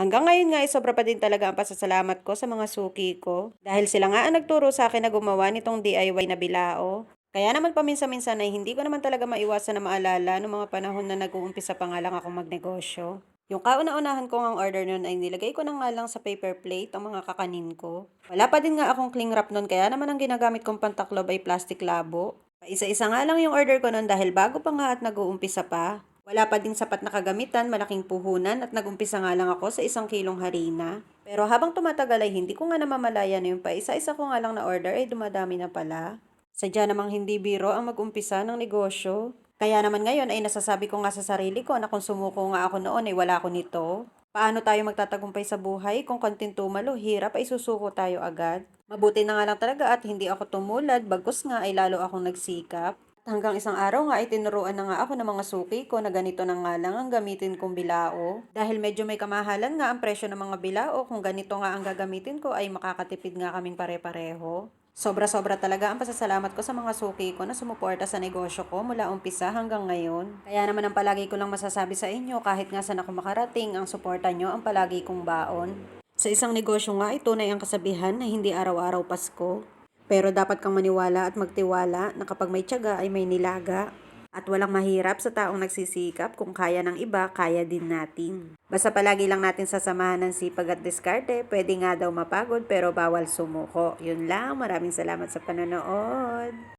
Hanggang ngayon nga ay sobra pa din talaga ang pasasalamat ko sa mga suki ko. Dahil sila nga ang nagturo sa akin na gumawa nitong DIY na bilao. Kaya naman paminsan-minsan ay hindi ko naman talaga maiwasan na maalala noong mga panahon na nag-uumpisa pa nga lang ako magnegosyo. Yung kauna-unahan ko ang order nun ay nilagay ko na nga lang sa paper plate ang mga kakanin ko. Wala pa din nga akong cling wrap nun kaya naman ang ginagamit kong pantaklob ay plastic labo. Isa-isa nga lang yung order ko nun dahil bago pa nga at nag-uumpisa pa. Wala pa ding sapat na kagamitan, malaking puhunan at nag-umpisa nga lang ako sa isang kilong harina. Pero habang tumatagal ay hindi ko nga namamalaya na yung pa isa-isa ko nga lang na order ay dumadami na pala. Sadya namang hindi biro ang mag-umpisa ng negosyo. Kaya naman ngayon ay nasasabi ko nga sa sarili ko na kung sumuko nga ako noon ay wala ko nito. Paano tayo magtatagumpay sa buhay kung konting tumalo, hirap ay susuko tayo agad? Mabuti na nga lang talaga at hindi ako tumulad, bagkus nga ay lalo akong nagsikap. Hanggang isang araw nga ay tinuruan na nga ako ng mga suki ko na ganito na nga lang ang gamitin kong bilao. Dahil medyo may kamahalan nga ang presyo ng mga bilao, kung ganito nga ang gagamitin ko ay makakatipid nga kaming pare-pareho. Sobra-sobra talaga ang pasasalamat ko sa mga suki ko na sumuporta sa negosyo ko mula umpisa hanggang ngayon. Kaya naman ang palagi ko lang masasabi sa inyo kahit nga saan ako makarating, ang suporta nyo ang palagi kong baon. Sa isang negosyo nga, ito na ang kasabihan na hindi araw-araw Pasko. Pero dapat kang maniwala at magtiwala na kapag may tiyaga ay may nilaga. At walang mahirap sa taong nagsisikap kung kaya ng iba, kaya din natin. Basta palagi lang natin sasamahan ng sipag at diskarte, pwede nga daw mapagod pero bawal sumuko. Yun lang, maraming salamat sa panonood.